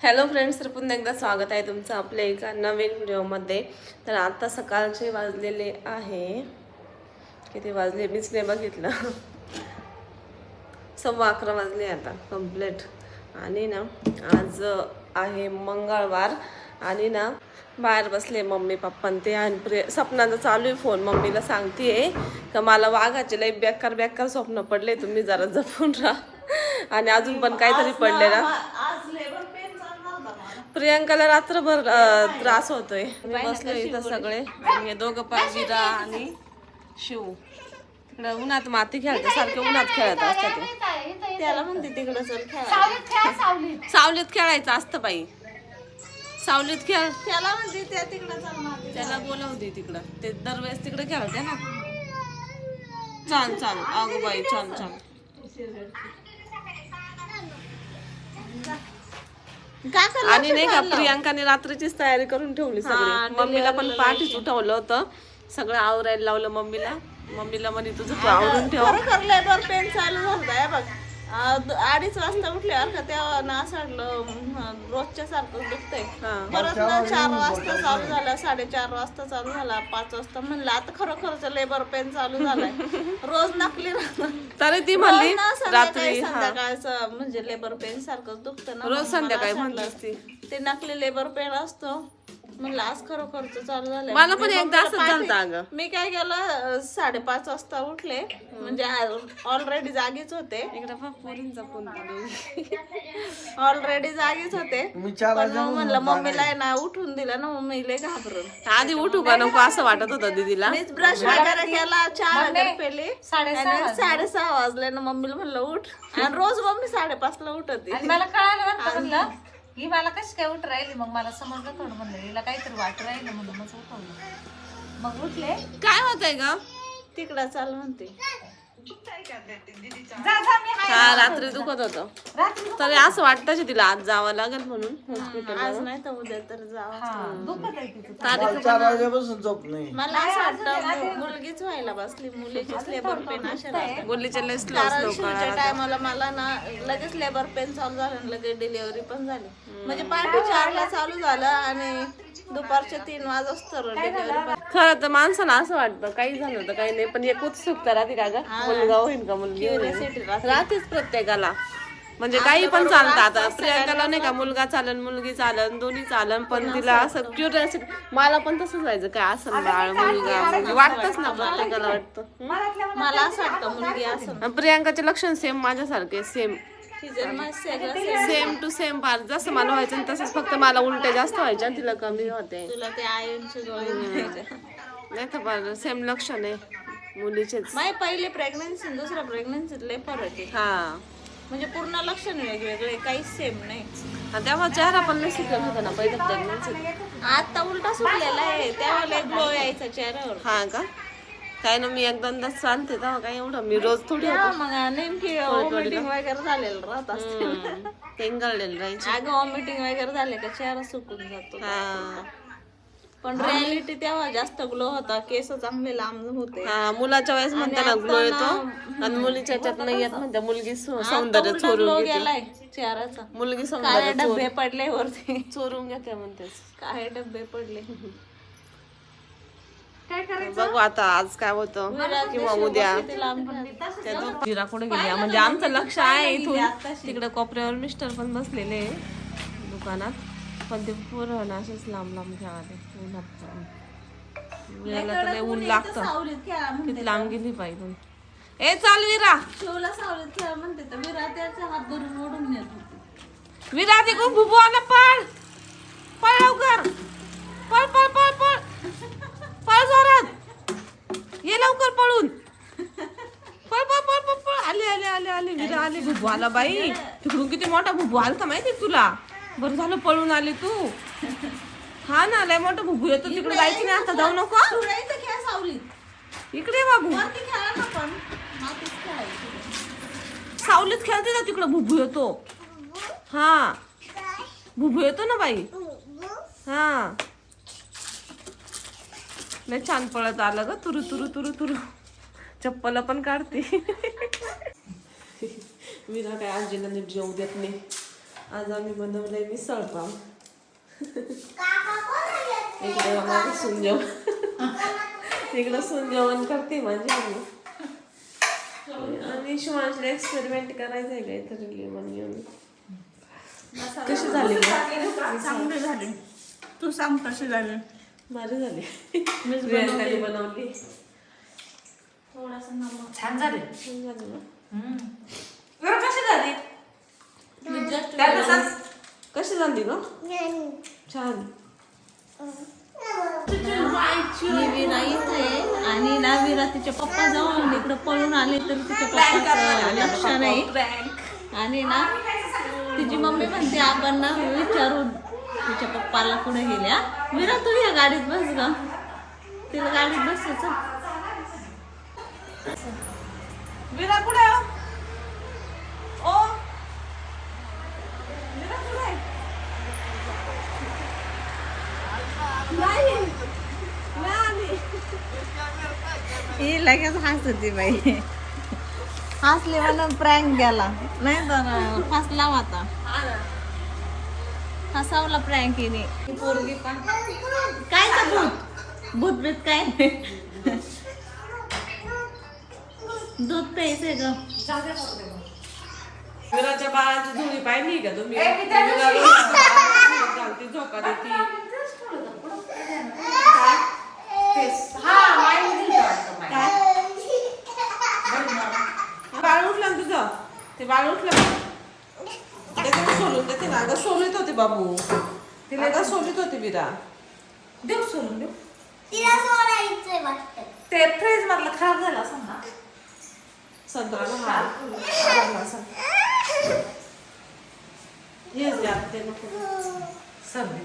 Hello friends तर पुन्हा एकदा स्वागत आहे तुमचं आपल्या एका नवीन व्हिडिओमध्ये. तर आता सकाळचे वाजलेले आहे. किती वाजले? मीच नाही बघितलं. सव्वा अकरा वाजले आता कंप्लीट आणि ना आज आहे मंगळवार. आणि ना बाहेर बसले मम्मी पप्पा ते. आणि प्रिय सपनाचं चालू आहे फोन. मम्मीला सांगतेय का मला वाघाचे लई बेकार बेकार स्वप्न पडले. तुम्ही जरा जपून राहा. आणि अजून पण काहीतरी पडले ना प्रियांकाला रात्रभर अं, त्रास होतोय. बसलो इथं सगळे. आणि हे दोघं पण विरा आणि शिव. तिकडे उन्हात माती खेळते सारखे उन्हात खेळत असतात ते. त्याला म्हणते तिकडं चल खेळायला. सावलीत खेळायचं असतं बाई. सावलीत खेळ. त्याला म्हणते त्या तिकडे त्याला बोलवते तिकडं. ते दरवेळेस तिकडे खेळते ना. छान छान अगो बाई छान छान काय करणार आणि नाही का प्रियांकाने रात्रीचीच तयारी करून ठेवली सगळी. मम्मीला पण पाठीच उठवलं होतं. सगळं आवरायला लावलं मम्मीला. मम्मीला म्हणे तुझं तू आवरून ठेव. पेन चालू झालं बघ. अडीच वाजता उठल्यावर का तेव्हा ना असं वाटलं रोजच्या सारखं दुखतंय. हा. परत ना चार वाजता चालू झाला साडेचार वाजता चालू झाला पाच वाजता म्हणलं आता खरोखरच लेबर पेन चालू झालाय. रोज नकली तरी ती म्हणली संध्याकाळी संध्याकाळचं म्हणजे लेबर पेन सारखं दुखतं ना रोज संध्याकाळी म्हणली ते नकली लेबर पेन असतो. म्हणलं आज खरोखरच चालू झालंय. मला पण एकदा असंच पाठी- झालं अगं. मी काय केलं साडेपाच वाजता उठले. म्हणजे ऑलरेडी जागीच होते. पोरींचा फोन ऑलरेडी जागीच होते. पण मग म्हणलं मम्मीला आहे. ना उठून दिलं ना मम्मी लय घाबरून. आधी उठू का नको असं वाटत होतं दीदीला. मीच ब्रश वगैरे केला चहा वगैरे पेली. आणि साडेसहा वाजले ना मम्मीला म्हणलं उठ. आणि रोज मम्मी साडेपाच ला उठते मला कळालं ही मला कशी काय उठ राहिली? मग मला समजलं थोडं म्हणलं हिला काहीतरी वाट राहिलं म्हणून मग उठवलं. मग उठले. काय होतंय ग? तिकडं चाल म्हणते. जा जा मी हाय. हा रात्री दुखत होतं. रात्री तरी असं वाटतं तिला आज जावं लागेल म्हणून हॉस्पिटल आज नाही तर उद्या तर जावं हा, दुखत आहे तिचं. तारीख चार वाजेपासून झोप नाही. मला असं वाटतं मुलगीच व्हायला बसली मुलीचीच लेबर पेन अशा कारण शिवच्या टायमाला मला ना लगेच लेबर पेन चालू झालं आणि लगेच डिलिव्हरी पण झाली. म्हणजे पहाटे चारला चालू झालं आणि दुपारच्या तीन वाजता डिलिव्हरी पण. खरं तर माणसाला असं वाटतं काही झालं तर काही नाही पण एक उत्सुकता राहते का ग? मुलगा होईल का मुलगी राहतेच प्रत्येकाला. म्हणजे काही पण चालतं आता. प्रियांकाला नाही का मुलगा चालन मुलगी चालन दोन्ही चालन पण तिला असं क्युरियोसिटी मला पण तसंच व्हायचं काय असं बाळ मुलगा? मुलगी वाटतच ना प्रत्येकाला वाटतं. मला असं वाटतं मुलगी असं प्रियांकाचे लक्षण सेम माझ्यासारखे सेम सेम टू सेम पार जसं मला व्हायचं तसंच फक्त मला उलटे जास्त व्हायचे आणि तिला कमी होते. तुला ते आयनचे गोळे घ्यायचे. नाही तर पण सेम लक्षण आहे. मुलीचेच. पहिली प्रेग्नन्सी दुसऱ्या प्रेग्नन्सीत लय फरक आहे. हा. म्हणजे पूर्ण लक्षण वेगवेगळे काहीच सेम नाही. तेव्हा चेहरा पण लय सुकत होता ना पहिल्या प्रेग्नन्सीत आता उलटा सुटलेला आहे. तेव्हा लय ग्लो यायचा चेहऱ्यावर. हा का? काय ना मी एक दोनदाच चालते तेव्हा काय एवढं मी रोज थोडी मग नेमकी वॉमिटिंग वगैरे झालेलं राहत असते पेंगळलेली राहायची. अगं वॉमिटिंग वगैरे झाले का चेहरा सुकून जातो हा. पण रियालिटी तेव्हा जास्त ग्लो होता केस चांगले लांब होते. हा मुलाच्या वेळेस म्हणते ना ग्लो येतो आणि मुलीच्या ह्याच्यात नाही येत म्हणते मुलगी सौंदर्य चोरून गेलाय चेहऱ्याचा. मुलगी सौंदर्य डब्बे पडले वरती. चोरून घेते म्हणतेस काळे डब्बे पडले. काय करायचं? बघू आता आज काय होतं. किंवा उद्या. जिरा कुठे गेली म्हणजे आमचं लक्ष आहे इथून. तिकडे कोपऱ्यावर मिस्टर पण बसलेले दुकानात. पण ते पोरं ना असेच लांब लांब खेळाले उन्हात तर ऊन लागतं. किती लांब गेली पाहिजे ए चाल विरा. शिवला सावलीत खेळा म्हणते तर. विरा त्याचा हात धरून ओढून नेत होती. विरा ते खूप भुबू आला पळ. पळ लवकर. पळ पळ पळ पळ. लवकर पळून. पळ पळ पळ पळ पळ. आले आले आले आले. विरा आले. भुबू आला बाई. तिकडून किती मोठा भुबू आलता माहिती तुला? बरं झालं पळून आली तू. हा ना लय मोठा भुबू येतो तिकडे जायचं नाही. आता जाऊ नको. खेळ इकडे बाबू सावलीत खेळते ना तिकडे भुबू येतो. हा. भुबू येतो ना बाई. हा. लय छान पळत आलं ग. तुरु तुरु तुरु तुरु. चप्पल पण काढते. मीरा काय आजीला नीट जेवू देत नाही. आज आम्ही बनवलंय मिसळ पाव. इकडे माझं सून जेवण इकडं सून जेवण करते माझी मम्मी आणि शिवांशला एक्सपेरिमेंट करायचं आहे काहीतरी लिमन घेऊन कशी झाली? चांगली झाली. तू सांग कशी झाली. भारी झाली. प्रियांकाने बनवली. छान झाले. छान झाली ना. बरं कशी झाली? मी कशी झाली छान. विरा इथे आहे आणि ना विरा तिच्या पप्पा जाऊन इकडे पळून आले तर तिच्या पप्पाचं लक्ष नाही. आणि ना तिची मम्मी म्हणते आपण ना विचारू तिच्या पप्पाला कुठे गेल्या. विरा तू या गाडीत बस ग. तिला गाडीत बसायचं. विरा कुठे हो. ओ. विरा कुठे आहे? ही लगेच बाई. हसले म्हणून प्रँक गेला नाही तर फसला होता. हसावला प्रँक हिने. पोरगी पण. काय तर भूत? भूत बीत काय? दूध प्यायचंय ग. विराच्या बाळाची झोळी पाहिली का तुम्ही? घालती झोका देती बाळ उठलं ना तुझं ते बाळ उठलं का? त्याच्यावर सोलून देते ना अगं सोलित होते बाबू. तिला का सोलित होते विरा देऊ सोडून देऊ तिला सोडायचंय वाटतं. ते फ्रीज मधलं खराब झालं असं ना? संत्र्याला हार लागला असा. ते नको. सर्दी